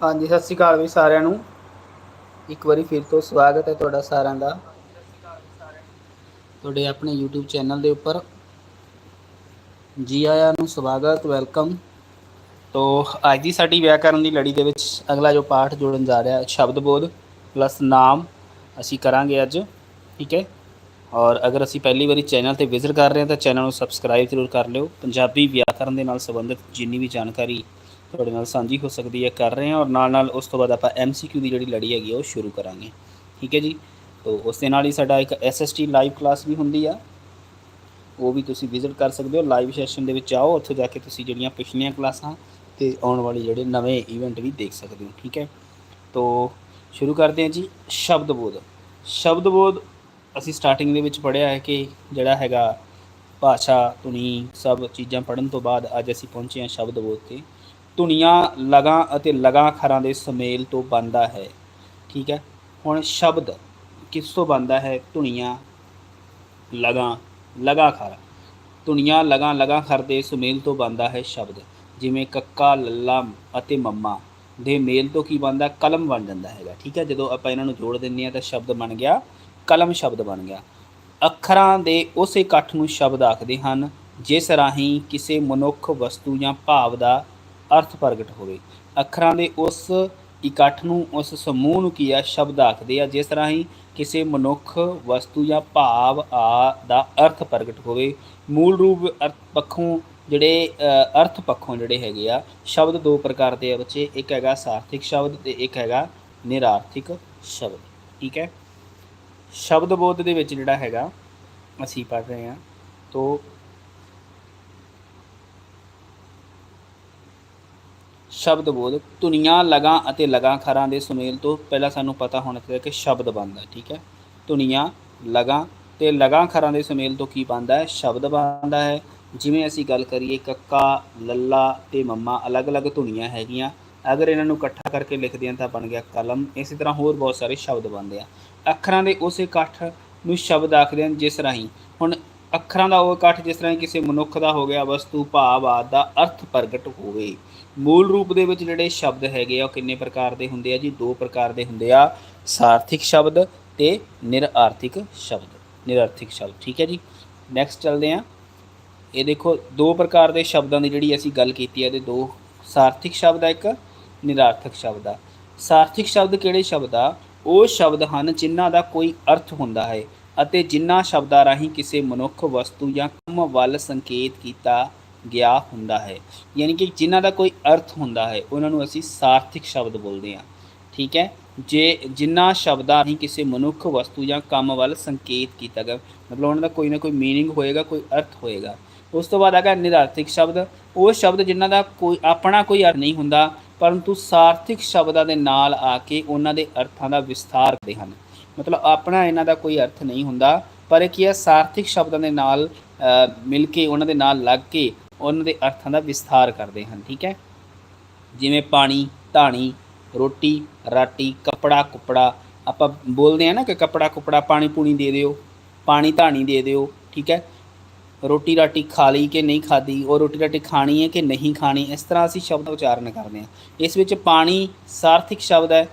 ਹਾਂਜੀ, ਸਤਿ ਸ਼੍ਰੀ ਅਕਾਲ ਵੀ ਸਾਰਿਆਂ ਨੂੰ। ਇੱਕ ਵਾਰੀ ਫਿਰ ਤੋਂ ਸਵਾਗਤ ਹੈ ਤੁਹਾਡਾ ਸਾਰਿਆਂ ਦਾ। ਤੁਹਾਡੇ ਆਪਣੇ YouTube ਚੈਨਲ ਦੇ ਉੱਪਰ। ਜੀ ਆਇਆਂ ਨੂੰ ਸਵਾਗਤ, ਵੈਲਕਮ। ਤੋ ਅੱਜ ਦੀ ਸਾਡੀ ਵਿਆਕਰਨ ਦੀ ਲੜੀ ਦੇ ਵਿੱਚ ਅਗਲਾ ਜੋ ਪਾਠ ਜੋੜਨ ਜਾ ਰਿਹਾ, ਸ਼ਬਦ ਬੋਧ ਪਲੱਸ ਨਾਮ ਅਸੀਂ ਕਰਾਂਗੇ ਅੱਜ, ਠੀਕ ਹੈ? ਔਰ ਅਗਰ ਅਸੀਂ ਪਹਿਲੀ ਵਾਰੀ ਚੈਨਲ ਤੇ ਵਿਜ਼ਿਟ ਕਰ ਰਹੇ ਹਾਂ ਤਾਂ ਚੈਨਲ ਨੂੰ ਸਬਸਕ੍ਰਾਈਬ ਜ਼ਰੂਰ ਕਰ ਲਿਓ। ਪੰਜਾਬੀ ਵਿਆਕਰਨ ਦੇ ਨਾਲ ਸੰਬੰਧਿਤ ਜਿੰਨੀ ਵੀ ਜਾਣਕਾਰੀ ਤੁਹਾਡੇ ਨਾਲ ਸਾਂਝੀ ਹੋ ਸਕਦੀ ਹੈ, ਕਰ ਰਹੇ ਹਾਂ ਔਰ ਨਾਲ ਨਾਲ ਉਸ ਤੋਂ ਬਾਅਦ ਆਪਾਂ ਐਮਸੀਕਿਊ ਦੀ ਜਿਹੜੀ ਲੜੀ ਹੈਗੀ ਆ, ਉਹ ਸ਼ੁਰੂ ਕਰਾਂਗੇ। ਠੀਕ ਹੈ ਜੀ? ਤੋ ਉਸ ਦੇ ਨਾਲ ਹੀ ਸਾਡਾ ਇੱਕ ਐਸਐਸਟੀ ਲਾਈਵ ਕਲਾਸ ਵੀ ਹੁੰਦੀ ਆ। ਉਹ ਵੀ ਤੁਸੀਂ ਵਿਜ਼ਿਟ ਕਰ ਸਕਦੇ ਹੋ। ਲਾਈਵ ਸੈਸ਼ਨ ਦੇ ਵਿੱਚ ਆਓ, ਉੱਥੇ ਜਾ ਕੇ ਤੁਸੀਂ ਜਿਹੜੀਆਂ ਪਿਛਲੀਆਂ ਕਲਾਸਾਂ ਤੇ ਆਉਣ ਵਾਲੇ ਜਿਹੜੇ ਨਵੇਂ ਇਵੈਂਟ ਵੀ ਦੇਖ ਸਕਦੇ ਹੋ। ਠੀਕ ਹੈ? ਤੋ ਸ਼ੁਰੂ ਕਰਦੇ ਹਾਂ ਜੀ, ਸ਼ਬਦ ਬੋਧ। ਸ਼ਬਦ ਬੋਧ ਅਸੀਂ ਸਟਾਰਟਿੰਗ ਦੇ ਵਿੱਚ ਪੜ੍ਹਿਆ ਹੈ ਕਿ ਜਿਹੜਾ ਹੈਗਾ ਭਾਸ਼ਾ, ਧੁਨੀ, ਸਭ ਚੀਜ਼ਾਂ ਪੜਨ ਤੋਂ ਬਾਅਦ ਅੱਜ ਅਸੀਂ ਪਹੁੰਚੇ ਹਾਂ ਸ਼ਬਦ ਬੋਧ ਤੇ। ਧੁਨੀਆਂ ਲਗਾਂ ਅਤੇ ਲਗਾਂ ਖਰਾਂ ਦੇ ਸੁਮੇਲ ਤੋਂ ਬਣਦਾ ਹੈ। ਠੀਕ ਹੈ? ਹੁਣ ਸ਼ਬਦ ਕਿਸ ਤੋਂ ਬਣਦਾ ਹੈ? ਧੁਨੀਆਂ, ਲਗਾਂ, ਲਗਾ ਖਰ। ਧੁਨੀਆਂ, ਲਗਾਂ ਲਗਾਂ ਖਰ ਦੇ ਸੁਮੇਲ ਤੋਂ ਬਣਦਾ ਹੈ ਸ਼ਬਦ। ਜਿਵੇਂ ਕੱਕਾ, ਲੱਲਾ ਅਤੇ ਮੰਮਾ ਦੇ ਮੇਲ ਤੋਂ ਕੀ ਬਣਦਾ? ਕਲਮ ਬਣ ਜਾਂਦਾ ਹੈਗਾ। ਠੀਕ ਹੈ? ਜਦੋਂ ਆਪਾਂ ਇਹਨਾਂ ਨੂੰ ਜੋੜ ਦਿੰਦੇ ਆ ਤਾਂ ਸ਼ਬਦ ਬਣ ਗਿਆ, ਕਲਮ ਸ਼ਬਦ ਬਣ ਗਿਆ। ਅੱਖਰਾਂ ਦੇ ਉਸ ਇਕੱਠ ਨੂੰ ਸ਼ਬਦ ਆਖਦੇ ਹਨ, ਜਿਸ ਰਾਹੀਂ ਕਿਸੇ ਮਨੁੱਖ ਵਸਤੂ ਜਾਂ ਭਾਵ ਦਾ ਅਰਥ ਪ੍ਰਗਟ ਹੋਵੇ। ਅੱਖਰਾਂ ਦੇ ਉਸ ਇਕੱਠ ਨੂੰ, ਉਸ ਸਮੂਹ ਨੂੰ ਕੀ ਆ? ਸ਼ਬਦ ਆਖਦੇ ਆ। ਜਿਸ ਰਾਹੀਂ ਕਿਸੇ ਮਨੁੱਖ ਵਸਤੂ ਜਾਂ ਭਾਵ ਆ ਦਾ ਅਰਥ ਪ੍ਰਗਟ ਹੋਵੇ, ਮੂਲ ਰੂਪ ਅਰਥ ਪੱਖੋਂ ਜਿਹੜੇ ਅਰਥ ਪੱਖੋਂ ਜਿਹੜੇ ਹੈਗੇ ਆ, ਸ਼ਬਦ ਦੋ ਪ੍ਰਕਾਰ ਦੇ ਆ ਬੱਚੇ। ਇੱਕ ਹੈਗਾ ਸਾਰਥਿਕ ਸ਼ਬਦ ਤੇ ਇੱਕ ਹੈਗਾ ਨਿਰਾਰਥਿਕ ਸ਼ਬਦ। ਠੀਕ ਹੈ? ਸ਼ਬਦ ਬੋਧ ਦੇ ਵਿੱਚ ਜਿਹੜਾ ਹੈਗਾ, ਅਸੀਂ ਪੜ੍ਹ ਰਹੇ ਹਾਂ। ਤੋਂ ਸ਼ਬਦ ਬੋਧ, ਧੁਨੀਆਂ, ਲਗਾਂ ਅਤੇ ਲਗਾਂ ਖਰਾਂ ਦੇ ਸੁਮੇਲ ਤੋਂ ਪਹਿਲਾਂ ਸਾਨੂੰ ਪਤਾ ਹੋਣਾ ਚਾਹੀਦਾ ਕਿ ਸ਼ਬਦ ਬਣਦਾ ਠੀਕ ਹੈ? ਧੁਨੀਆਂ, ਲਗਾਂ ਤੇ ਲਗਾਂ ਖਰਾਂ ਦੇ ਸੁਮੇਲ ਤੋਂ ਕੀ ਬਣਦਾ ਹੈ? ਸ਼ਬਦ ਬਣਦਾ ਹੈ। ਜਿਵੇਂ ਅਸੀਂ ਗੱਲ ਕਰੀਏ ਕੱਕਾ, ਲੱਲਾ ਤੇ ਮੰਮਾ, ਅਲੱਗ-ਅਲੱਗ ਧੁਨੀਆਂ ਹੈਗੀਆਂ। ਅਗਰ ਇਹਨਾਂ ਨੂੰ ਇਕੱਠਾ ਕਰਕੇ ਲਿਖਦੇ ਹਾਂ ਤਾਂ ਬਣ ਗਿਆ ਕਲਮ। ਇਸੇ ਤਰ੍ਹਾਂ ਹੋਰ ਬਹੁਤ ਸਾਰੇ ਸ਼ਬਦ ਬਣਦੇ ਆ। ਅੱਖਰਾਂ ਦੇ ਉਸ ਇਕੱਠ ਨੂੰ ਸ਼ਬਦ ਆਖਦੇ ਹਨ, ਜਿਸ ਰਾਹੀਂ ਹੁਣ ਅੱਖਰਾਂ ਦਾ ਉਹ ਇਕੱਠ ਜਿਸ ਤਰ੍ਹਾਂ ਕਿਸੇ ਮਨੁੱਖ ਦਾ ਹੋ ਗਿਆ, ਵਸਤੂ, ਭਾਵ ਆਦਿ ਦਾ ਅਰਥ ਪ੍ਰਗਟ ਹੋਵੇ। ਮੂਲ ਰੂਪ ਦੇ ਵਿੱਚ ਜਿਹੜੇ ਸ਼ਬਦ ਹੈਗੇ ਆ, ਉਹ ਕਿੰਨੇ ਪ੍ਰਕਾਰ ਦੇ ਹੁੰਦੇ ਆ ਜੀ? ਦੋ ਪ੍ਰਕਾਰ ਦੇ ਹੁੰਦੇ ਆ, ਸਾਰਥਿਕ ਸ਼ਬਦ ਤੇ ਨਿਰਆਰਥਿਕ ਸ਼ਬਦ। ਨਿਰਆਰਥਿਕ ਸ਼ਬਦ, ਠੀਕ ਹੈ ਜੀ? ਨੈਕਸਟ ਚੱਲਦੇ ਆ ਇਹ ਦੇਖੋ, ਦੋ ਪ੍ਰਕਾਰ ਦੇ ਸ਼ਬਦਾਂ ਦੀ ਜਿਹੜੀ ਅਸੀਂ ਗੱਲ ਕੀਤੀ ਹੈ ਇਹਦੇ ਦੋ ਸਾਰਥਿਕ ਸ਼ਬਦ ਆ ਇੱਕ ਨਿਰਾਰਥਕ ਸ਼ਬਦ ਆ। ਸਾਰਥਿਕ ਸ਼ਬਦ ਕਿਹੜੇ ਸ਼ਬਦ ਆ? ਉਹ ਸ਼ਬਦ ਹਨ ਜਿਨ੍ਹਾਂ ਦਾ ਕੋਈ ਅਰਥ ਹੁੰਦਾ ਹੈ। ਅਤੇ ਜਿਨ੍ਹਾਂ ਸ਼ਬਦਾਂ ਰਾਹੀਂ ਕਿਸੇ ਮਨੁੱਖ ਵਸਤੂ ਜਾਂ ਕੰਮ ਵੱਲ ਸੰਕੇਤ ਕੀਤਾ ਗਿਆ ਹੁੰਦਾ ਹੈ ਯਾਨੀ ਕਿ ਜਿਨ੍ਹਾਂ ਦਾ ਕੋਈ ਅਰਥ ਹੁੰਦਾ ਹੈ ਉਹਨਾਂ ਨੂੰ ਅਸੀਂ ਸਾਰਥਿਕ ਸ਼ਬਦ ਬੋਲਦੇ ਹਾਂ ਠੀਕ ਹੈ ਜੇ ਜਿਨ੍ਹਾਂ ਸ਼ਬਦਾਂ ਰਾਹੀਂ ਕਿਸੇ ਮਨੁੱਖ ਵਸਤੂ ਜਾਂ ਕੰਮ ਵੱਲ ਸੰਕੇਤ ਕੀਤਾ ਗਿਆ ਮਤਲਬ ਉਹਨਾਂ ਦਾ ਕੋਈ ਨਾ ਕੋਈ मीनिंग ਹੋਏਗਾ ਕੋਈ ਅਰਥ ਹੋਏਗਾ ਉਸ ਤੋਂ ਬਾਅਦ ਹੈਗਾ ਨਿਰਾਰਥਿਕ ਸ਼ਬਦ ਉਹ ਸ਼ਬਦ ਜਿਨ੍ਹਾਂ ਦਾ ਕੋਈ ਆਪਣਾ ਕੋਈ ਅਰਥ ਨਹੀਂ ਹੁੰਦਾ ਪਰੰਤੂ ਸਾਰਥਿਕ ਸ਼ਬਦਾਂ ਦੇ ਨਾਲ ਆ ਕੇ ਉਹਨਾਂ ਦੇ ਅਰਥਾਂ ਦਾ ਵਿਸਥਾਰ ਕਰਦੇ ਹਨ ਮਤਲਬ ਆਪਣਾ ਇਹਨਾਂ ਦਾ ਕੋਈ ਅਰਥ ਨਹੀਂ ਹੁੰਦਾ, ਪਰ ਇਹ ਕੀ ਹੈ, ਸਾਰਥਿਕ ਸ਼ਬਦਾਂ ਦੇ ਨਾਲ ਮਿਲ ਕੇ ਉਹਨਾਂ ਦੇ ਨਾਲ ਲੱਗ ਕੇ ਉਹਨਾਂ ਦੇ ਅਰਥਾਂ ਦਾ ਵਿਸਥਾਰ ਕਰਦੇ ਹਨ, ਠੀਕ ਹੈ? ਜਿਵੇਂ ਪਾਣੀ, ਧਾਣੀ, ਰੋਟੀ, ਰਾਟੀ, ਕਪੜਾ, ਕੁਪੜਾ, ਆਪਾਂ ਬੋਲਦੇ ਆ ਨਾ ਕਿ ਕਪੜਾ, ਕੁਪੜਾ ਪਾਣੀ ਪੂਣੀ ਦੇ ਦਿਓ, ਪਾਣੀ, ਧਾਣੀ ਦੇ ਦਿਓ, ਠੀਕ ਹੈ? ਰੋਟੀ, ਰਾਟੀ ਖਾ ਲਈ ਕਿ ਨਹੀਂ ਖਾਦੀ ਉਹ ਰੋਟੀ, ਰਾਟੀ ਖਾਣੀ ਹੈ ਕਿ ਨਹੀਂ ਖਾਣੀ, ਇਸ ਤਰ੍ਹਾਂ ਅਸੀਂ ਸ਼ਬਦ ਉਚਾਰਨ ਕਰਦੇ ਹਾਂ। ਇਸ ਵਿੱਚ ਪਾਣੀ ਸਾਰਥਿਕ ਸ਼ਬਦ ਹੈ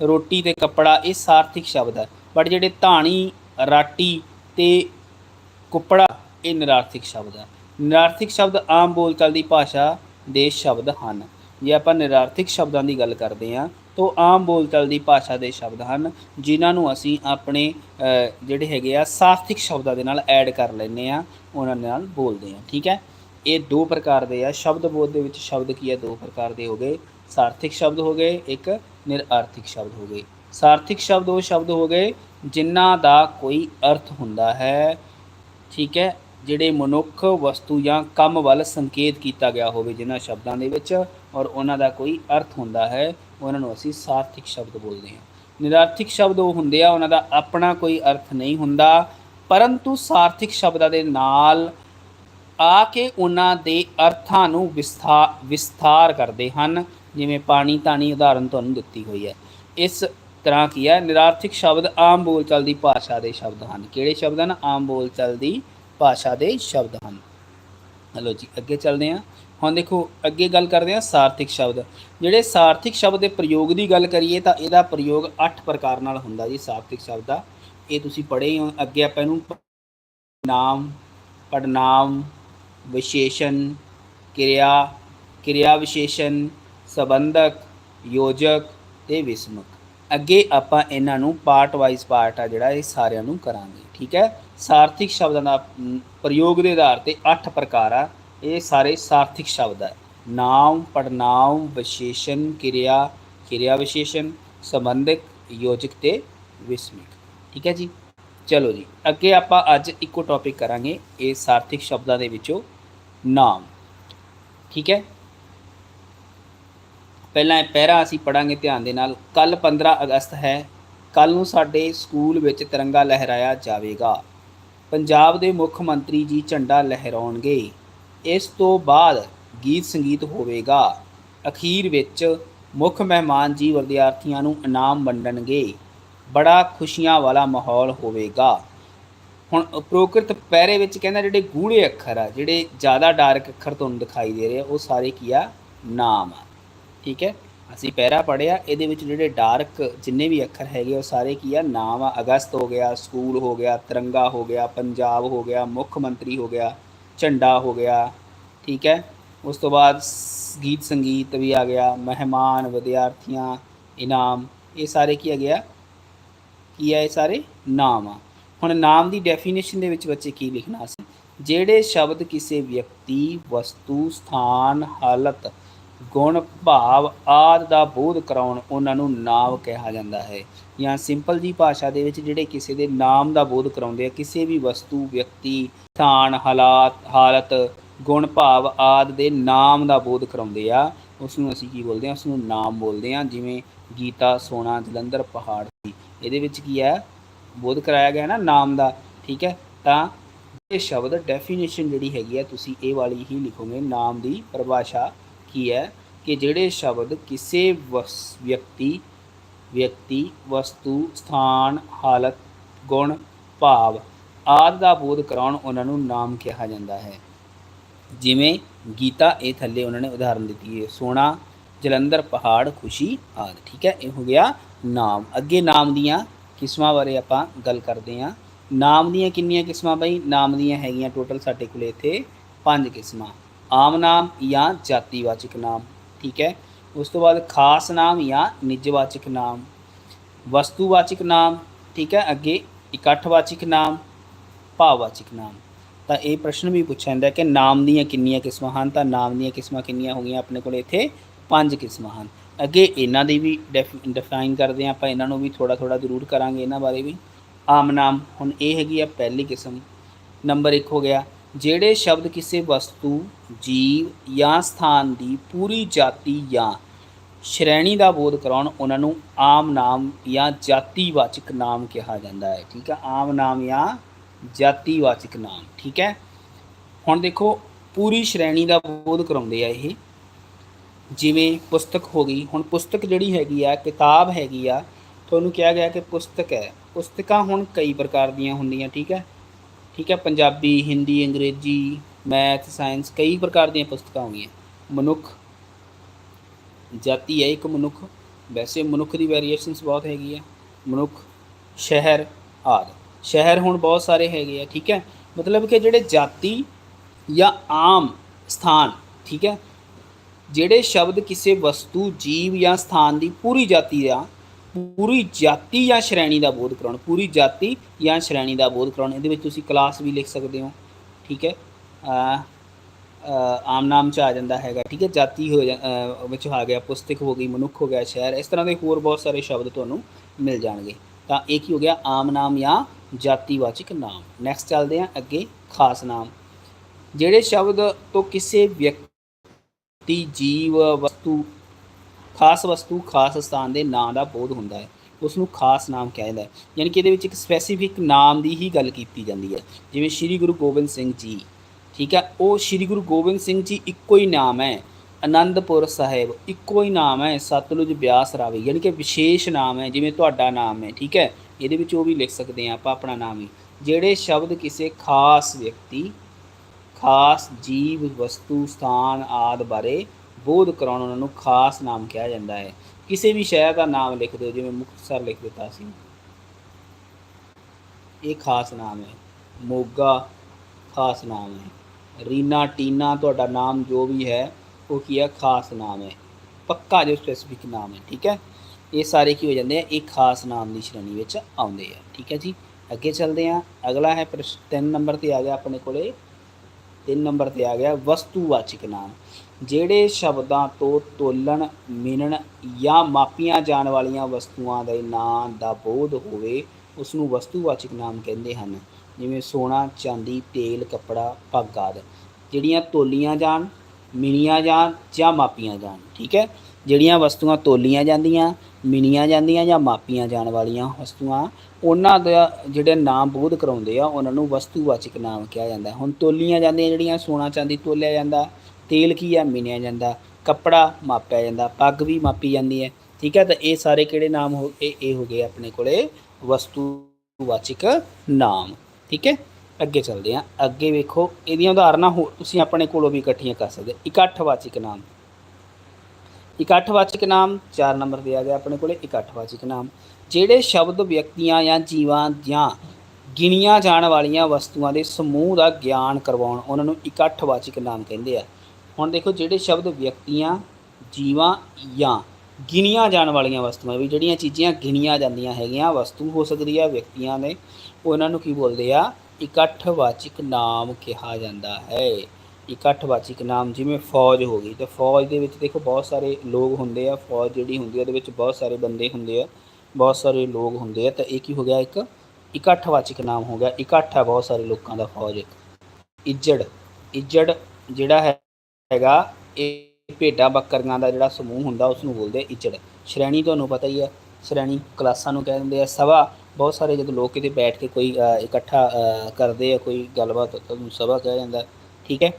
ਰੋਟੀ ਤੇ ਕੱਪੜਾ, ਇਹ ਸਾਰਥਿਕ ਸ਼ਬਦ ਹੈ। ਬਟ ਜਿਹੜੇ ਧਾਣੀ, ਰਾਟੀ ਤੇ ਕੁੱਪੜਾ, ਇਹ ਨਿਰਾਰਥਿਕ ਸ਼ਬਦ ਹੈ। ਨਿਰਾਰਥਿਕ ਸ਼ਬਦ ਆਮ ਬੋਲਚਾਲ ਦੀ ਭਾਸ਼ਾ ਦੇ ਸ਼ਬਦ ਹਨ। ਜੇ ਆਪਾਂ ਨਿਰਾਰਥਿਕ ਸ਼ਬਦਾਂ ਦੀ ਗੱਲ ਕਰਦੇ ਹਾਂ, ਤਾਂ ਆਮ ਬੋਲਚਾਲ ਦੀ ਭਾਸ਼ਾ ਦੇ ਸ਼ਬਦ ਹਨ, ਜਿਨ੍ਹਾਂ ਨੂੰ ਅਸੀਂ ਆਪਣੇ ਜਿਹੜੇ ਹੈਗੇ ਆ, ਸਾਰਥਿਕ ਸ਼ਬਦਾਂ ਦੇ ਨਾਲ ਐਡ ਕਰ ਲੈਂਦੇ ਆ ਉਹਨਾਂ ਨਾਲ ਬੋਲਦੇ ਆ ਠੀਕ ਹੈ? ਇਹ ਦੋ ਪ੍ਰਕਾਰ ਦੇ ਆ। ਸ਼ਬਦ ਬੋਧ ਦੇ ਵਿੱਚ ਸ਼ਬਦ ਕੀ ਹੈ? ਦੋ ਪ੍ਰਕਾਰ ਦੇ ਹੋ ਗਏ। ਸਾਰਥਿਕ ਸ਼ਬਦ ਹੋ ਗਏ, ਇੱਕ ਨਿਰਾਰਥਿਕ ਸ਼ਬਦ ਹੋ ਗਏ। ਸਾਰਥਿਕ ਸ਼ਬਦ ਉਹ ਸ਼ਬਦ ਹੋ ਗਏ ਜਿਨ੍ਹਾਂ ਦਾ ਕੋਈ ਅਰਥ ਹੁੰਦਾ ਹੈ। ਠੀਕ ਹੈ? ਜਿਹੜੇ ਮਨੁੱਖ ਵਸਤੂ ਜਾਂ ਕੰਮ ਵੱਲ ਸੰਕੇਤ ਕੀਤਾ ਗਿਆ ਹੋਵੇ ਜਿਨ੍ਹਾਂ ਸ਼ਬਦਾਂ ਦੇ ਵਿੱਚ ਔਰ ਉਹਨਾਂ ਦਾ ਕੋਈ ਅਰਥ ਹੁੰਦਾ ਹੈ, ਉਹਨਾਂ ਨੂੰ ਅਸੀਂ ਸਾਰਥਿਕ ਸ਼ਬਦ ਬੋਲਦੇ ਹਾਂ। ਨਿਰਾਰਥਿਕ ਸ਼ਬਦ ਉਹ ਹੁੰਦੇ ਆ, ਉਹਨਾਂ ਦਾ ਆਪਣਾ ਕੋਈ ਅਰਥ ਨਹੀਂ ਹੁੰਦਾ, ਪਰੰਤੂ ਸਾਰਥਿਕ ਸ਼ਬਦਾਂ ਦੇ ਨਾਲ ਆ ਕੇ ਉਹਨਾਂ ਦੇ ਅਰਥਾਂ ਨੂੰ ਵਿਸਥਾਰ ਵਿਸਥਾਰ ਕਰਦੇ ਹਨ। ਜਿਵੇਂ ਪਾਣੀ ਤਾਣੀ ਉਦਾਹਰਨ ਤੁਹਾਨੂੰ ਦਿੱਤੀ ਹੋਈ ਹੈ। ਇਸ ਤਰ੍ਹਾਂ ਕੀ ਹੈ? ਨਿਰਾਰਥਕ ਸ਼ਬਦ ਆਮ ਬੋਲਚਾਲ ਦੀ ਭਾਸ਼ਾ ਦੇ ਸ਼ਬਦ ਹਨ। ਕਿਹੜੇ ਸ਼ਬਦ ਹਨ? ਆਮ ਬੋਲਚਾਲ ਦੀ ਭਾਸ਼ਾ ਦੇ ਸ਼ਬਦ ਹਨ। ਹਲੋ ਜੀ, ਅੱਗੇ ਚੱਲਦੇ ਹਾਂ। ਹੁਣ ਦੇਖੋ, ਅੱਗੇ ਗੱਲ ਕਰਦੇ ਹਾਂ ਸਾਰਥਿਕ ਸ਼ਬਦ। ਜਿਹੜੇ ਸਾਰਥਿਕ ਸ਼ਬਦ ਦੇ ਪ੍ਰਯੋਗ ਦੀ ਗੱਲ ਕਰੀਏ ਤਾਂ ਇਹਦਾ ਪ੍ਰਯੋਗ 8 ਪ੍ਰਕਾਰ ਨਾਲ ਹੁੰਦਾ ਜੀ, ਸਾਰਥਿਕ ਸ਼ਬਦ ਦਾ। ਇਹ ਤੁਸੀਂ ਪੜ੍ਹੇ ਹੀ ਹੋ, ਅੱਗੇ ਆਪਾਂ ਇਹਨੂੰ ਨਾਮ ਪੜਨਾਮ ਵਿਸ਼ੇਸ਼ਣ, ਕਿਰਿਆ ਕਿਰਿਆ ਵਿਸ਼ੇਸ਼ਣ ਸੰਬੰਧਕ, ਯੋਜਕ ਤੇ ਵਿਸਮਕ। ਅੱਗੇ ਆਪਾਂ ਇਹਨਾਂ ਨੂੰ ਪਾਰਟ ਵਾਈਜ਼ ਪਾਰਟ ਆ ਜਿਹੜਾ ਇਹ ਸਾਰਿਆਂ ਨੂੰ ਕਰਾਂਗੇ, ਠੀਕ ਹੈ? ਸਾਰਥਿਕ ਸ਼ਬਦਾਂ ਦਾ ਪ੍ਰਯੋਗ ਦੇ ਆਧਾਰ ਤੇ 8 ਪ੍ਰਕਾਰ ਆ, ਇਹ ਸਾਰੇ ਸਾਰਥਿਕ ਸ਼ਬਦ ਆ। ਨਾਮ ਪੜਨਾਮ ਵਿਸ਼ੇਸ਼ਣ, ਕਿਰਿਆ ਕਿਰਿਆ ਵਿਸ਼ੇਸ਼ਣ, ਸੰਬੰਧਕ, ਯੋਜਕ ਤੇ ਵਿਸਮਕ, ਠੀਕ ਹੈ ਜੀ? ਚਲੋ ਜੀ, ਅੱਗੇ ਆਪਾਂ ਅੱਜ ਇੱਕੋ ਟੌਪਿਕ ਕਰਾਂਗੇ, ਇਹ ਸਾਰਥਿਕ ਸ਼ਬਦਾਂ ਦੇ ਵਿੱਚੋਂ ਨਾਮ, ਠੀਕ ਹੈ? ਪਹਿਲਾਂ ਇਹ ਪਹਿਰਾ ਅਸੀਂ ਪੜਾਂਗੇ ਧਿਆਨ ਦੇ ਨਾਲ। ਕੱਲ 15 ਅਗਸਤ ਹੈ। ਕੱਲ ਨੂੰ ਸਾਡੇ ਸਕੂਲ ਵਿੱਚ ਤਿਰੰਗਾ ਲਹਿਰਾਇਆ ਜਾਵੇਗਾ। ਪੰਜਾਬ ਦੇ ਮੁੱਖ ਮੰਤਰੀ ਜੀ ਝੰਡਾ ਲਹਿਰਾਉਣਗੇ। ਇਸ ਤੋਂ ਬਾਅਦ ਗੀਤ ਸੰਗੀਤ ਹੋਵੇਗਾ। ਅਖੀਰ ਵਿੱਚ ਮੁੱਖ ਮਹਿਮਾਨ ਜੀ ਵਿਦਿਆਰਥੀਆਂ ਨੂੰ ਇਨਾਮ ਵੰਡਣਗੇ। ਬੜਾ ਖੁਸ਼ੀਆਂ ਵਾਲਾ ਮਾਹੌਲ ਹੋਵੇਗਾ। ਹੁਣ ਉਪਰੋਕਤ ਪੈਰੇ ਵਿੱਚ ਕਹਿੰਦਾ ਜਿਹੜੇ ਗੂੜੇ ਅੱਖਰ ਆ, ਜਿਹੜੇ ਜ਼ਿਆਦਾ ਡਾਰਕ ਅੱਖਰ ਤੁਹਾਨੂੰ ਦਿਖਾਈ ਦੇ ਰਹੇ ਆ, ਉਹ ਸਾਰੇ ਕੀ ਆ? ਨਾਮ ਆ। ਠੀਕ ਹੈ? ਅਸੀਂ ਪਹਿਰਾ ਪੜਿਆ ਇਹਦੇ ਵਿੱਚ ਜਿਹੜੇ ਡਾਰਕ ਜਿੰਨੇ ਵੀ ਅੱਖਰ ਹੈਗੇ ਉਹ ਸਾਰੇ ਕੀ ਆ? ਨਾਮ ਆ, ਅਗਸਤ ਹੋ ਗਿਆ, ਸਕੂਲ ਹੋ ਗਿਆ, ਤਿਰੰਗਾ ਹੋ ਗਿਆ, ਪੰਜਾਬ ਹੋ ਗਿਆ, ਮੁੱਖ ਮੰਤਰੀ ਹੋ ਗਿਆ, ਝੰਡਾ ਹੋ ਗਿਆ, ਠੀਕ ਹੈ? ਉਸ ਤੋਂ ਬਾਅਦ ਗੀਤ ਸੰਗੀਤ ਵੀ ਆ ਗਿਆ, ਮਹਿਮਾਨ, ਵਿਦਿਆਰਥੀਆਂ, ਇਨਾਮ, ਇਹ ਸਾਰੇ ਕੀ ਆ? ਗਿਆ ਕੀ ਆ ਇਹ ਸਾਰੇ? ਨਾਮ ਆ। ਹੁਣ ਨਾਮ ਦੀ ਡੈਫੀਨੇਸ਼ਨ ਦੇ ਵਿੱਚ ਬੱਚੇ ਕੀ ਲਿਖਣਾ ਸੀ? ਜਿਹੜੇ ਸ਼ਬਦ ਕਿਸੇ ਵਿਅਕਤੀ, ਵਸਤੂ, ਸਥਾਨ, ਹਾਲਤ ਗੁਣ, ਭਾਵ ਆਦਿ ਦਾ ਬੋਧ ਕਰਾਉਣ ਉਹਨਾਂ ਨੂੰ ਨਾਮ ਕਿਹਾ ਜਾਂਦਾ ਹੈ। ਜਾਂ ਸਿੰਪਲ ਜੀ ਭਾਸ਼ਾ ਦੇ ਵਿੱਚ ਜਿਹੜੇ ਕਿਸੇ ਦੇ ਨਾਮ ਦਾ ਬੋਧ ਕਰਾਉਂਦੇ ਆ, ਕਿਸੇ ਵੀ ਵਸਤੂ, ਵਿਅਕਤੀ, ਸਥਾਨ, ਹਾਲਾਤ, ਹਾਲਤ, ਗੁਣ, ਭਾਵ ਆਦਿ ਦੇ ਨਾਮ ਦਾ ਬੋਧ ਕਰਾਉਂਦੇ ਆ ਉਸ ਨੂੰ ਅਸੀਂ ਕੀ ਬੋਲਦੇ ਆ? ਉਸ ਨੂੰ ਨਾਮ ਬੋਲਦੇ ਆ, ਜਿਵੇਂ ਗੀਤਾ, ਸੋਨਾ, ਜਲੰਧਰ, ਪਹਾੜ ਸੀ। ਇਹਦੇ ਵਿੱਚ ਕੀ ਹੈ? ਬੋਧ ਕਰਾਇਆ ਗਿਆ ਨਾ ਨਾਮ ਦਾ, ਠੀਕ ਹੈ? ਤਾਂ ਇਹ ਸ਼ਬਦ ਡੈਫੀਨੇਸ਼ਨ ਜਿਹੜੀ ਹੈਗੀ ਹੈ ਤੁਸੀਂ ਇਹ ਵਾਲੀ ਹੀ ਲਿਖੋਗੇ, ਨਾਮ ਦੀ ਪਰਿਭਾਸ਼ਾ ਕੀ ਹੈ ਕਿ ਜਿਹੜੇ ਸ਼ਬਦ ਕਿਸੇ ਵਸ- ਵਿਅਕਤੀ ਵਿਅਕਤੀ, ਵਸਤੂ, ਸਥਾਨ, ਹਾਲਤ, ਗੁਣ, ਭਾਵ ਆਦਿ ਦਾ ਬੋਧ ਕਰਾਉਣ ਉਹਨਾਂ ਨੂੰ ਨਾਮ ਕਿਹਾ ਜਾਂਦਾ ਹੈ। ਜਿਵੇਂ ਗੀਤਾ ਇਹ ਥੱਲੇ ਉਹਨਾਂ ਨੇ ਉਦਾਹਰਨ ਦਿੱਤੀ ਹੈ, ਸੋਨਾ, ਜਲੰਧਰ, ਪਹਾੜ, ਖੁਸ਼ੀ ਆਦਿ। ਠੀਕ ਹੈ, ਇਹ ਹੋ ਗਿਆ ਨਾਮ। ਅੱਗੇ ਨਾਮ ਦੀਆਂ ਕਿਸਮਾਂ ਬਾਰੇ ਆਪਾਂ ਗੱਲ ਕਰਦੇ ਹਾਂ। ਨਾਮ ਦੀਆਂ ਕਿੰਨੀਆਂ ਕਿਸਮਾਂ ਬਈ? ਨਾਮ ਦੀਆਂ ਹੈਗੀਆਂ ਟੋਟਲ ਸਾਡੇ ਕੋਲੇ ਇੱਥੇ ਪੰਜ ਕਿਸਮਾਂ। ਆਮ ਨਾਮ ਜਾਂ ਜਾਤੀਵਾਚਕ ਨਾਮ, ਠੀਕ ਹੈ? ਉਸ ਤੋਂ ਬਾਅਦ ਖਾਸ ਨਾਮ ਜਾਂ ਨਿੱਜਵਾਚਕ ਨਾਮ, ਵਸਤੂਵਾਚਕ ਨਾਮ, ਠੀਕ ਹੈ? ਅੱਗੇ ਇਕੱਠਵਾਚਕ ਨਾਮ, ਭਾਵਵਾਚਕ ਨਾਮ। ਤਾਂ ਇਹ ਪ੍ਰਸ਼ਨ ਵੀ ਪੁੱਛਿਆ ਜਾਂਦਾ ਕਿ ਨਾਮ ਦੀਆਂ ਕਿੰਨੀਆਂ ਕਿਸਮਾਂ ਹਨ? ਤਾਂ ਨਾਮ ਦੀਆਂ ਕਿਸਮਾਂ ਕਿੰਨੀਆਂ ਹੋ ਗਈਆਂ? ਆਪਣੇ ਕੋਲ ਇੱਥੇ ਪੰਜ ਕਿਸਮਾਂ ਹਨ। ਅੱਗੇ ਇਹਨਾਂ ਦੀ ਵੀ ਡਿਫਾਈਨ ਕਰਦੇ ਹਾਂ ਆਪਾਂ, ਇਹਨਾਂ ਨੂੰ ਵੀ ਥੋੜਾ ਥੋੜਾ ਜ਼ਰੂਰ ਕਰਾਂਗੇ ਇਹਨਾਂ ਬਾਰੇ ਵੀ। ਆਮ ਨਾਮ, ਹੁਣ ਇਹ ਹੈਗੀ ਆ ਪਹਿਲੀ ਕਿਸਮ। ਨੰਬਰ 1 ਹੋ ਗਿਆ। ਜਿਹੜੇ ਸ਼ਬਦ ਕਿਸੇ ਵਸਤੂ, ਜੀਵ ਜਾਂ ਸਥਾਨ ਦੀ ਪੂਰੀ ਜਾਤੀ ਜਾਂ ਸ਼੍ਰੇਣੀ ਦਾ ਬੋਧ ਕਰਾਉਣ, ਉਹਨਾਂ ਨੂੰ ਆਮ ਨਾਮ ਜਾਂ ਜਾਤੀਵਾਚਕ ਨਾਮ ਕਿਹਾ ਜਾਂਦਾ ਹੈ। ਠੀਕ ਹੈ? ਆਮ ਨਾਮ ਜਾਂ ਜਾਤੀਵਾਚਕ ਨਾਮ। ਠੀਕ ਹੈ? ਹੁਣ ਦੇਖੋ, ਪੂਰੀ ਸ਼੍ਰੇਣੀ ਦਾ ਬੋਧ ਕਰਾਉਂਦੇ ਆ ਇਹ। ਜਿਵੇਂ ਪੁਸਤਕ ਹੋ ਗਈ। ਹੁਣ ਪੁਸਤਕ ਜਿਹੜੀ ਹੈਗੀ ਆ, ਕਿਤਾਬ ਹੈਗੀ ਆ, ਤੁਹਾਨੂੰ ਕਿਹਾ ਗਿਆ ਕਿ ਪੁਸਤਕ ਹੈ। ਪੁਸਤਕਾਂ ਹੁਣ ਕਈ ਪ੍ਰਕਾਰ ਦੀਆਂ ਹੁੰਦੀਆਂ। ਠੀਕ ਹੈ? ਠੀਕ ਹੈ, ਪੰਜਾਬੀ, ਹਿੰਦੀ, ਅੰਗਰੇਜ਼ੀ, ਮੈਥ, ਸਾਇੰਸ, ਕਈ ਪ੍ਰਕਾਰ ਦੀਆਂ ਪੁਸਤਕਾਂ ਹੋ ਗਈਆਂ। ਮਨੁੱਖ, ਜਾਤੀ ਹੈ ਇੱਕ ਮਨੁੱਖ। ਵੈਸੇ ਮਨੁੱਖ ਦੀ ਵੇਰੀਏਸ਼ਨਸ ਬਹੁਤ ਹੈਗੀ ਆ। ਮਨੁੱਖ, ਸ਼ਹਿਰ, ਆਦਿ। ਸ਼ਹਿਰ ਹੁਣ ਬਹੁਤ ਸਾਰੇ ਹੈਗੇ ਆ, ਠੀਕ ਹੈ। ਮਤਲਬ ਕਿ ਜਿਹੜੇ ਜਾਤੀ ਜਾਂ ਆਮ ਸਥਾਨ, ਠੀਕ ਹੈ, ਜਿਹੜੇ ਸ਼ਬਦ ਕਿਸੇ ਵਸਤੂ, ਜੀਵ ਜਾਂ ਸਥਾਨ ਦੀ ਪੂਰੀ ਜਾਤੀ ਦਾ ਪੂਰੀ ਜਾਤੀ ਜਾਂ ਸ਼੍ਰੇਣੀ ਦਾ ਬੋਧ ਕਰਾਉਣ, ਪੂਰੀ ਜਾਤੀ ਜਾਂ ਸ਼੍ਰੇਣੀ ਦਾ ਬੋਧ ਕਰਾਉਣ। ਇਹਦੇ ਵਿੱਚ ਤੁਸੀਂ ਕਲਾਸ ਵੀ ਲਿਖ ਸਕਦੇ ਹੋ, ਠੀਕ ਹੈ? ਆਮ ਨਾਮ ਚ ਆ ਜਾਂਦਾ ਹੈਗਾ, ਠੀਕ ਹੈ? ਜਾਤੀ ਹੋ ਜਾ- ਵਿੱਚ ਆ ਗਿਆ, ਪੁਸਤਕ ਹੋ ਗਈ, ਮਨੁੱਖ ਹੋ ਗਿਆ, ਸ਼ਹਿਰ, ਇਸ ਤਰ੍ਹਾਂ ਦੇ ਹੋਰ ਬਹੁਤ ਸਾਰੇ ਸ਼ਬਦ ਤੁਹਾਨੂੰ ਮਿਲ ਜਾਣਗੇ। ਤਾਂ ਇਹ ਕੀ ਹੋ ਗਿਆ? ਆਮ ਨਾਮ ਜਾਂ ਜਾਤੀਵਾਚਕ ਨਾਮ। ਨੈਕਸਟ ਚੱਲਦੇ ਹਾਂ, ਅੱਗੇ ਖਾਸ ਨਾਮ। ਜਿਹੜੇ ਸ਼ਬਦ ਤੋਂ ਕਿਸੇ ਵਿਅਕਤੀ, ਜੀਵ, ਵਸਤੂ ਖਾਸ ਵਸਤੂ, ਖਾਸ ਸਥਾਨ ਦੇ ਨਾਂ ਦਾ ਬੋਧ ਹੁੰਦਾ ਹੈ। ਉਸ ਨੂੰ ਖਾਸ ਨਾਮ ਕਿਹਾ ਜਾਂਦਾ ਹੈ। ਯਾਨੀ ਕਿ ਇਹਦੇ ਵਿੱਚ ਇੱਕ ਸਪੈਸੀਫਿਕ ਨਾਮ ਦੀ ਹੀ ਗੱਲ ਕੀਤੀ ਜਾਂਦੀ ਹੈ। ਜਿਵੇਂ ਸ੍ਰੀ ਗੁਰੂ ਗੋਬਿੰਦ ਸਿੰਘ ਜੀ। ਠੀਕ ਹੈ? ਉਹ ਸ੍ਰੀ ਗੁਰੂ ਗੋਬਿੰਦ ਸਿੰਘ ਜੀ ਇੱਕੋ ਹੀ ਨਾਮ ਹੈ। ਆਨੰਦਪੁਰ ਸਾਹਿਬ ਇੱਕੋ ਹੀ ਨਾਮ ਹੈ। ਸਤਲੁਜ ਬਿਆਸ ਰਾਵੀ। ਯਾਨੀ ਕਿ ਵਿਸ਼ੇਸ਼ ਨਾਮ ਹੈ, ਜਿਵੇਂ ਤੁਹਾਡਾ ਨਾਮ ਹੈ। ਠੀਕ ਹੈ? ਇਹਦੇ ਵਿੱਚ ਉਹ ਵੀ ਲਿਖ ਸਕਦੇ ਹਾਂ ਆਪਾਂ ਆਪਣਾ ਨਾਮ ਹੀ ਜਿਹੜੇ ਸ਼ਬਦ ਕਿਸੇ ਖਾਸ ਵਿਅਕਤੀ, ਖਾਸ ਜੀਵ, ਵਸਤੂ, ਸਥਾਨ ਆਦ ਬਾਰੇ ਬੋਧ ਕਰਾਉਣ ਉਹਨਾਂ ਨੂੰ ਖਾਸ ਨਾਮ ਕਿਹਾ ਜਾਂਦਾ ਹੈ। ਕਿਸੇ ਵੀ ਸ਼ਹਿਰ ਦਾ ਨਾਮ ਲਿਖ ਦਿਓ, ਜਿਵੇਂ ਮੁਕਤਸਰ ਲਿਖ ਦਿੱਤਾ ਸੀ। ਇਹ ਖਾਸ ਨਾਮ ਹੈ। ਮੋਗਾ ਖਾਸ ਨਾਮ ਹੈ। ਰੀਨਾ ਟੀਨਾ ਤੁਹਾਡਾ ਨਾਮ ਜੋ ਵੀ ਹੈ, ਉਹ ਕੀ ਹੈ? ਖਾਸ ਨਾਮ ਹੈ। ਪੱਕਾ ਜੋ ਸਪੈਸੀਫਿਕ ਨਾਮ ਹੈ, ਠੀਕ ਹੈ? ਇਹ ਸਾਰੇ ਕੀ ਹੋ ਜਾਂਦੇ ਆ? ਇਹ ਖਾਸ ਨਾਮ ਦੀ ਸ਼੍ਰੇਣੀ ਵਿੱਚ ਆਉਂਦੇ ਆ, ਠੀਕ ਹੈ ਜੀ? ਅੱਗੇ ਚੱਲਦੇ ਆ ਅਗਲਾ ਹੈ ਪ੍ਰਸ਼ਨ 3 ਨੰਬਰ ਤੇ ਆ ਗਿਆ ਆਪਣੇ ਕੋਲੇ। 3 ਨੰਬਰ ਤੇ ਆ ਗਿਆ ਵਸਤੂਵਾਚਕ ਨਾਮ। ਜਿਹੜੇ ਸ਼ਬਦਾਂ ਤੋਂ ਤੋਲਣ, ਮਿਣਨ ਜਾਂ ਮਾਪੀਆਂ ਜਾਣ ਵਾਲੀਆਂ ਵਸਤੂਆਂ ਦੇ ਨਾਂ ਦਾ ਬੋਧ ਹੋਵੇ ਉਸ ਨੂੰ ਵਸਤੂਵਾਚਕ ਨਾਮ ਕਹਿੰਦੇ ਹਨ। ਜਿਵੇਂ ਸੋਨਾ, ਚਾਂਦੀ, ਤੇਲ, ਕੱਪੜਾ, ਪੱਗ ਆਦਿ। ਜਿਹੜੀਆਂ ਤੋਲੀਆਂ ਜਾਣ, ਮਿਣੀਆਂ ਜਾਣ ਜਾਂ ਮਾਪੀਆਂ ਜਾਣ, ਠੀਕ ਹੈ? ਜਿਹੜੀਆਂ ਵਸਤੂਆਂ ਤੋਲੀਆਂ ਜਾਂਦੀਆਂ, ਮਿਣੀਆਂ ਜਾਂਦੀਆਂ ਜਾਂ ਮਾਪੀਆਂ ਜਾਣ ਵਾਲੀਆਂ ਵਸਤੂਆਂ, ਉਹਨਾਂ ਦਾ ਜਿਹੜੇ ਨਾਮ ਬੋਧ ਕਰਾਉਂਦੇ ਆ, ਉਹਨਾਂ ਨੂੰ ਵਸਤੂਵਾਚਕ ਨਾਮ ਕਿਹਾ ਜਾਂਦਾ। ਹੁਣ ਤੋਲੀਆਂ ਜਾਂਦੀਆਂ, ਜਿਹੜੀਆਂ ਸੋਨਾ, ਚਾਂਦੀ ਤੋਲਿਆ ਜਾਂਦਾ ਤੇਲ ਕੀ ਆ? ਮਿਣਿਆ ਜਾਂਦਾ। ਕੱਪੜਾ ਮਾਪਿਆ ਜਾਂਦਾ। ਪੱਗ ਵੀ ਮਾਪੀ ਜਾਂਦੀ ਹੈ। ਠੀਕ ਹੈ, ਤਾਂ ਇਹ ਸਾਰੇ ਕਿਹੜੇ ਨਾਮ ਹੋ ਇਹ ਇਹ ਹੋ ਗਏ ਆਪਣੇ ਕੋਲੇ ਵਸਤੂਵਾਚਕ ਨਾਮ। ਠੀਕ ਹੈ, ਅੱਗੇ ਚੱਲਦੇ ਹਾਂ। ਅੱਗੇ ਵੇਖੋ, ਇਹਦੀਆਂ ਉਦਾਹਰਨਾਂ ਹੋ ਤੁਸੀਂ ਆਪਣੇ ਕੋਲੋਂ ਵੀ ਇਕੱਠੀਆਂ ਕਰ ਸਕਦੇ ਹੋ। ਇਕੱਠਵਾਚਕ ਨਾਮ। ਇਕੱਠਵਾਚਕ ਨਾਮ 4 ਨੰਬਰ ਤੇ ਆ ਗਿਆ ਆਪਣੇ ਕੋਲੇ। ਇਕੱਠਵਾਚਕ ਨਾਮ। ਜਿਹੜੇ ਸ਼ਬਦ ਵਿਅਕਤੀਆਂ ਜਾਂ ਜੀਵਾਂ ਜਾਂ ਗਿਣੀਆਂ ਜਾਣ ਵਾਲੀਆਂ ਵਸਤੂਆਂ ਦੇ ਸਮੂਹ ਦਾ ਗਿਆਨ ਕਰਵਾਉਣ, ਉਹਨਾਂ ਨੂੰ ਇਕੱਠਵਾਚਕ ਨਾਮ ਕਹਿੰਦੇ ਆ। ਹੁਣ ਦੇਖੋ ਜਿਹੜੇ ਸ਼ਬਦ ਵਿਅਕਤੀਆਂ, ਜੀਵਾਂ ਜਾਂ ਗਿਣੀਆਂ ਜਾਣ ਵਾਲੀਆਂ ਵਸਤੂਆਂ, ਵੀ ਜਿਹੜੀਆਂ ਚੀਜ਼ਾਂ ਗਿਣੀਆਂ ਜਾਂਦੀਆਂ ਹੈਗੀਆਂ, ਵਸਤੂ ਹੋ ਸਕਦੀ ਆ, ਵਿਅਕਤੀਆਂ ਨੇ, ਉਹਨਾਂ ਨੂੰ ਕੀ ਬੋਲਦੇ ਆ? ਇਕੱਠਵਾਚਕ ਨਾਮ ਕਿਹਾ ਜਾਂਦਾ ਹੈ। ਇਕੱਠਵਾਚਕ ਨਾਮ ਜਿਵੇਂ ਫੌਜ ਹੋ ਗਈ, ਤੇ ਫੌਜ ਦੇ ਵਿੱਚ ਦੇਖੋ ਬਹੁਤ ਸਾਰੇ ਲੋਕ ਹੁੰਦੇ ਆ, ਫੌਜ ਜਿਹੜੀ ਹੁੰਦੀ ਆ, ਉਹਦੇ ਵਿੱਚ ਬਹੁਤ ਸਾਰੇ ਬੰਦੇ ਹੁੰਦੇ ਆ, ਬਹੁਤ ਸਾਰੇ ਲੋਕ ਹੁੰਦੇ ਆ, ਤਾਂ ਇਹ ਕੀ ਹੋ ਗਿਆ ਇੱਕ? ਇਕੱਠਵਾਚਕ ਨਾਮ ਹੋ ਗਿਆ, ਇਕੱਠ ਹੈ ਬਹੁਤ ਸਾਰੇ ਲੋਕਾਂ ਦਾ ਫੌਜ ਇੱਕ। ਇੱਜੜ ਇੱਜੜ ਜਿਹੜਾ ਹੈ ਹੈਗਾ, ਇਹ ਭੇਡਾਂ ਬੱਕਰੀਆਂ ਦਾ ਜਿਹੜਾ ਸਮੂਹ ਹੁੰਦਾ ਉਸ ਨੂੰ ਬੋਲਦੇ ਆ ਸ਼੍ਰੇਣੀ ਤੁਹਾਨੂੰ ਪਤਾ ਹੀ ਹੈ, ਸ਼੍ਰੇਣੀ ਕਲਾਸਾਂ ਨੂੰ ਕਹਿ ਦਿੰਦੇ ਆ, ਸਭਾ। ਬਹੁਤ ਸਾਰੇ ਜਦੋਂ ਲੋਕ ਕਿਤੇ ਬੈਠ ਕੇ ਕੋਈ ਇਕੱਠਾ ਕਰਦੇ ਆ, ਕੋਈ ਗੱਲਬਾਤ ਉਹਨੂੰ ਸਭਾ ਕਿਹਾ ਜਾਂਦਾ, ਠੀਕ ਹੈ?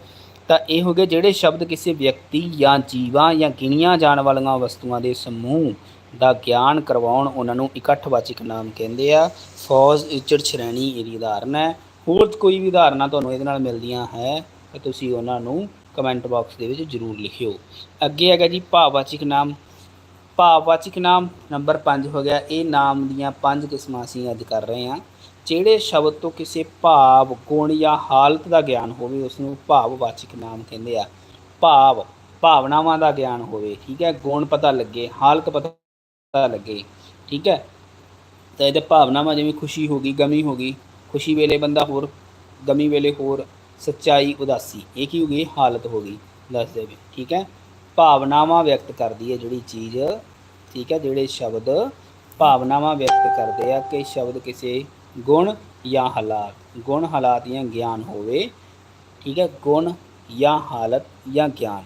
ਤਾਂ ਇਹ ਹੋ ਗਏ ਜਿਹੜੇ ਸ਼ਬਦ ਕਿਸੇ ਵਿਅਕਤੀ ਜਾਂ ਜੀਵਾਂ ਜਾਂ ਗਿਣੀਆਂ ਜਾਣ ਵਾਲੀਆਂ ਵਸਤੂਆਂ ਦੇ ਸਮੂਹ ਦਾ ਗਿਆਨ ਕਰਵਾਉਣ, ਉਹਨਾਂ ਨੂੰ ਇਕੱਠਵਾਚਕ ਨਾਮ ਕਹਿੰਦੇ ਆ। ਫੌਜ, ਇੱਜੜ, ਸ਼੍ਰੇਣੀ ਇਹਦੀ ਉਦਾਹਰਨ ਹੈ। ਹੋਰ ਕੋਈ ਵੀ ਉਦਾਹਰਨਾਂ ਤੁਹਾਨੂੰ ਇਹਦੇ ਨਾਲ ਮਿਲਦੀਆਂ ਹੈ, ਤਾਂ ਤੁਸੀਂ ਉਹਨਾਂ ਨੂੰ ਕਮੈਂਟ ਬਾਕਸ ਦੇ ਵਿੱਚ ਜ਼ਰੂਰ ਲਿਖਿਓ। ਅੱਗੇ ਹੈਗਾ ਜੀ ਭਾਵਵਾਚਕ ਨਾਮ। ਭਾਵਵਾਚਕ ਨਾਮ ਨੰਬਰ 5 ਹੋ ਗਿਆ। ਇਹ ਨਾਮ ਦੀਆਂ ਪੰਜ ਕਿਸਮਾਂ ਅਸੀਂ ਅੱਜ ਕਰ ਰਹੇ ਹਾਂ। ਜਿਹੜੇ ਸ਼ਬਦ ਤੋਂ ਕਿਸੇ ਭਾਵ, ਗੁਣ ਜਾਂ ਹਾਲਤ ਦਾ ਗਿਆਨ ਹੋਵੇ ਉਸ ਨੂੰ ਭਾਵਵਾਚਕ ਨਾਮ ਕਹਿੰਦੇ ਆ। ਭਾਵ, ਭਾਵਨਾਵਾਂ ਦਾ ਗਿਆਨ ਹੋਵੇ, ਠੀਕ ਹੈ? ਗੁਣ ਪਤਾ ਲੱਗੇ, ਹਾਲਤ ਪਤਾ ਲੱਗੇ, ਠੀਕ ਹੈ? ਤਾਂ ਇਹਦੇ ਭਾਵਨਾਵਾਂ ਜਿਵੇਂ ਖੁਸ਼ੀ ਹੋ ਗਈ, ਗਮੀ ਹੋ ਗਈ, ਖੁਸ਼ੀ ਵੇਲੇ ਬੰਦਾ ਹੋਰ, ਗਮੀ ਵੇਲੇ ਹੋਰ ਸੱਚਾਈ ਉਦਾਸੀ। ਇਹ ਕੀ ਹੋ ਗਈ? ਹਾਲਤ ਹੋ ਗਈ। ਦੱਸ ਦੇਵੇ ਠੀਕ ਹੈ? ਭਾਵਨਾਵਾਂ ਵਿਅਕਤ ਕਰਦੀ ਹੈ ਜਿਹੜੀ ਚੀਜ਼। ਠੀਕ ਹੈ? ਜਿਹੜੇ ਸ਼ਬਦ ਭਾਵਨਾਵਾਂ ਵਿਅਕਤ ਕਰਦੇ ਆ ਕਿ ਸ਼ਬਦ ਕਿਸੇ ਗੁਣ ਜਾਂ ਹਾਲਾਤ। ਗੁਣ, ਹਾਲਾਤ ਜਾਂ ਗਿਆਨ ਹੋਵੇ। ਠੀਕ ਹੈ? ਗੁਣ ਜਾਂ ਹਾਲਤ ਜਾਂ ਗਿਆਨ।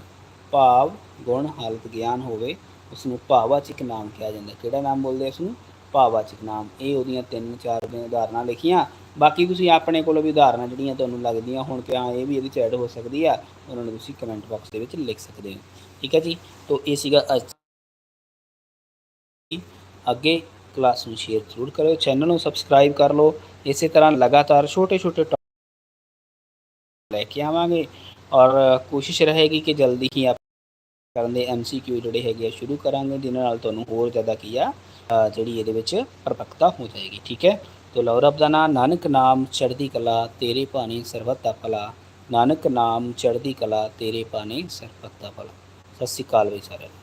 ਭਾਵ, ਗੁਣ, ਹਾਲਤ, ਗਿਆਨ ਹੋਵੇ। ਉਸ ਨੂੰ ਭਾਵਵਾਚਕ ਨਾਮ ਕਿਹਾ ਜਾਂਦਾ। ਕਿਹੜਾ ਨਾਮ ਬੋਲਦੇ ਆ ਉਸ ਨੂੰ ਭਾਵਵਾਚਕ ਨਾਮ। ਇਹ ਉਹਦੀਆਂ ਤਿੰਨ ਚਾਰ ਦੀਆਂ ਉਦਾਹਰਨਾਂ ਲਿਖੀਆਂ। ਬਾਕੀ ਤੁਸੀਂ ਆਪਣੇ ਕੋਲੋਂ ਵੀ ਉਦਾਹਰਨਾਂ ਜਿਹੜੀਆਂ ਤੁਹਾਨੂੰ ਲੱਗਦੀਆਂ ਹੁਣ ਕਿ ਹਾਂ, ਇਹ ਵੀ ਇਹਦੇ ਚ ਐਡ ਹੋ ਸਕਦੀ ਆ, ਉਹਨਾਂ ਨੂੰ ਤੁਸੀਂ ਕਮੈਂਟ ਬਾਕਸ ਦੇ ਵਿੱਚ ਲਿਖ ਸਕਦੇ ਹੋ। ਠੀਕ ਹੈ ਜੀ? ਤੋਂ ਇਹ ਸੀਗਾ ਅੱਜ ਅੱਗੇ ਕਲਾਸ ਨੂੰ ਸ਼ੇਅਰ ਜ਼ਰੂਰ ਕਰੋ ਚੈਨਲ ਨੂੰ ਸਬਸਕ੍ਰਾਈਬ ਕਰ ਲਓ। ਇਸੇ ਤਰ੍ਹਾਂ ਲਗਾਤਾਰ ਛੋਟੇ ਛੋਟੇ ਲੈ ਕੇ ਆਵਾਂਗੇ ਔਰ ਕੋਸ਼ਿਸ਼ ਰਹੇਗੀ ਕਿ ਜਲਦੀ ਹੀ ਆਪ ਕਰਨ ਦੇ ਐਮਸੀਕਿਊ ਜਿਹੜੇ ਹੈਗੇ ਆ, ਸ਼ੁਰੂ ਕਰਾਂਗੇ ਜਿਨ੍ਹਾਂ ਨਾਲ ਤੁਹਾਨੂੰ ਹੋਰ ਜ਼ਿਆਦਾ ਕੀ ਆ ਜਿਹੜੀ ਇਹਦੇ ਵਿੱਚ ਪਰਪੱਕਤਾ ਹੋ ਜਾਏਗੀ। ਠੀਕ ਹੈ? ਤੋ ਲਓ ਰੱਬ ਦਾ ਨਾਮ ਨਾਨਕ ਨਾਮ ਚੜ੍ਹਦੀ ਕਲਾ, ਤੇਰੇ ਭਾਣੇ ਸਰਬੱਤ ਦਾ ਭਲਾ। ਨਾਨਕ ਨਾਮ ਚੜ੍ਹਦੀ ਕਲਾ, ਤੇਰੇ ਭਾਣੇ ਸਰਬੱਤ ਦਾ ਭਲਾ। ਸਤਿ ਸ਼੍ਰੀ ਅਕਾਲ ਵੀ ਸਾਰਿਆਂ ਨੂੰ।